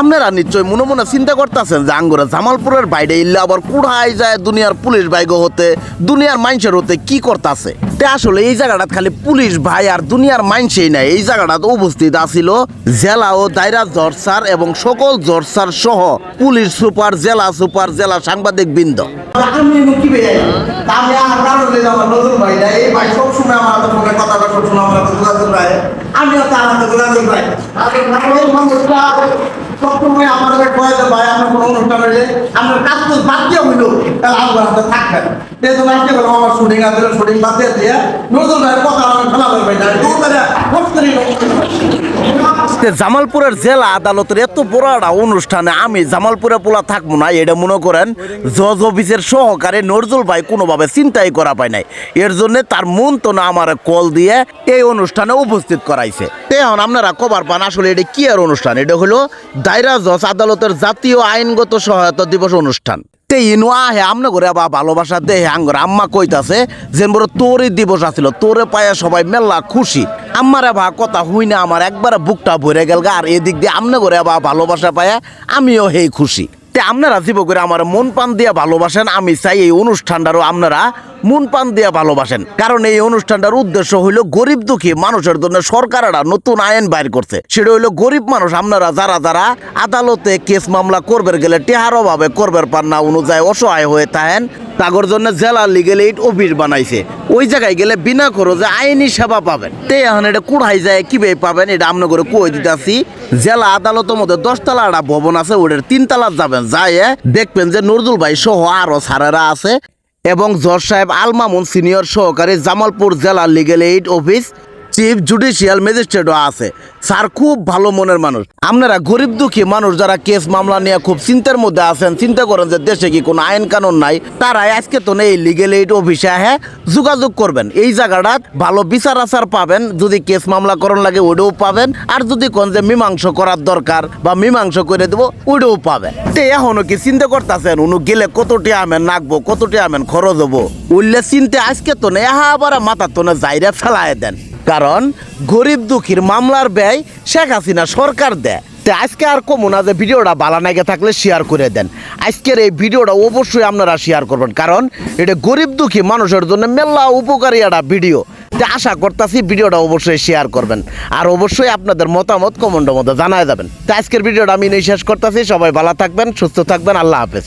আপনারা নিশ্চয় মনে মনে চিন্তা করতেছেন যে আঙ্গুরা জামালপুরের বাইরে ইল্লে আবার কুড়াই যায় দুনিয়ার পুলিশ ভাইগ হতে, দুনিয়ার মানুষের হতে কি করতেছে? তে আসলে এই জায়গাটা খালি পুলিশ ভাই আর দুনিয়ার মানুষই নাই। এই জায়গাটা উপস্থিত আছিল জেলা ও দায়রা জর্সার এবং সকল জর্সার সহ পুলিশ সুপার, জেলা সুপার, জেলা সাংবাদিক বৃন্দ আমি কি আমি আপনার আমার নজর ভাই না এই ভাই সব সময় আমার হাতে ফোনে কথা সব সময় আমার হাতে যোগাযোগ রাখে আমিও তার হাতে যোগাযোগ রাখি সবসময় আমাদের কয়ে যে ভাই, আমরা কোনো অনুষ্ঠান হইলে আমরা কাজ তো বাদ আমার শুটিং আছে শুটিং বাদ দিয়ে দিয়ে নতুন কথা আমি ফেলা করবে না দূর করে করি জামালপুরের জেলা আদালতের এত বড় একটা অনুষ্ঠানে আমি জামালপুরে পোলা থাকব না, এটা মনে করেন জজ অফিসের সহকারে নজরুল ভাই কোনোভাবে চিন্তাই করা পায় নাই। এর জন্য তার মন তো না আমার কল দিয়ে এই অনুষ্ঠানে উপস্থিত করাইছে। এখন আপনারা কবার পান, আসলে এটা কি আর অনুষ্ঠান? এটা হলো দায়রা জজ আদালতের জাতীয় আইনগত সহায়তা দিবস অনুষ্ঠান। তে ইনু আহে আমনে করে বা ভালোবাসা দেহে আঙ্গর আম্মা কইতাছে যে বড় তোরই দিবস আছিল তোরে পায়া সবাই মেলা খুশি। আম্মারে ভা কথা হই না আমার একবার বুকটা ভরে গেল গা, আর এদিক দিয়ে আমনে করে বা ভালোবাসা পায়া আমিও হেই খুশি। তে আপনারা জীব করে আমার মন পান দিয়া ভালোবাসেন, আমি চাই এই অনুষ্ঠানটারও আপনারা মন পান দিয়া ভালোবাসেন। কারণ এই অনুষ্ঠানটার উদ্দেশ্য হইল গরিব দুঃখী মানুষের জন্য সরকার নতুন আইন বাইর করছে। সেটা হইল গরিব মানুষ, আপনারা যারা যারা আদালতে কেস মামলা করবে গেলে টেহার অভাবে করবার পার না, অনুযায়ী অসহায় হয়ে থাকেন, তাগর জন্য জেলা লিগেল এইড অফিস বানাইছে। ওই জায়গায় গেলে বিনা খরচে আইনি সেবা পাবেন। তে এখন এটা কুড়াই যায়, কীভাবে পাবেন, এটা আমরা করে কই দিতেছি। জেলা আদালতের মধ্যে দশতলা একটা ভবন আছে ওটার তিনতলা যাবেন। যাই দেখবেন যে নজরুল ভাই সহ আরও সারেরা আছে এবং জজ সাহেব আল মামুন সিনিয়র সহকারী জামালপুর জেলা legal aid office chief judicial ম্যাজিস্ট্রেটও আছে। স্যার খুব ভালো মনের মানুষ। আপনারা গরিব দুঃখী মানুষ যারা কেস মামলা নিয়ে খুব চিন্তার মধ্যে আছেন, চিন্তা করেন যে দেশে কি কোনো আইন কানুন নাই তারাই আজকে তো এই লিগেল এইড অফিসে হ্যাঁ যোগাযোগ করবেন। এই জায়গাটা ভালো বিচার আচার পাবেন, যদি কেস মামলা করণ লাগে ওইটাও পাবেন, আর যদি কোন যে মীমাংস করার দরকার বা মীমাংস করে দেবো, ওইটাও পাবেন। তে এখনও কি চিন্তা করতেছেন? উনু গেলে কতটি আমেন নাকবো কতটি আমেন খরচ হব? উল্লে চিনতে আজকে তো নেই আবার মাথা তো না ফেলায় দেন। কারণ গরিব দুঃখীর মামলার ব্যয় শেখ হাসিনা সরকার দেয়। তে আজকে আর কমো না যে ভিডিওটা বালা নাগে থাকলে শেয়ার করে দেন। আজকের এই ভিডিওটা অবশ্যই আপনারা শেয়ার করবেন, কারণ এটা গরিব দুঃখী মানুষের জন্য মেলা উপকারী একটা ভিডিও। তে আশা করতেছি ভিডিওটা অবশ্যই শেয়ার করবেন, আর অবশ্যই আপনাদের মতামত কমেন্টের মধ্যে জানায় যাবেন। তো আজকের ভিডিওটা আমি নিয়ে শেষ করতেছি, সবাই ভালো থাকবেন, সুস্থ থাকবেন, আল্লাহ হাফেজ।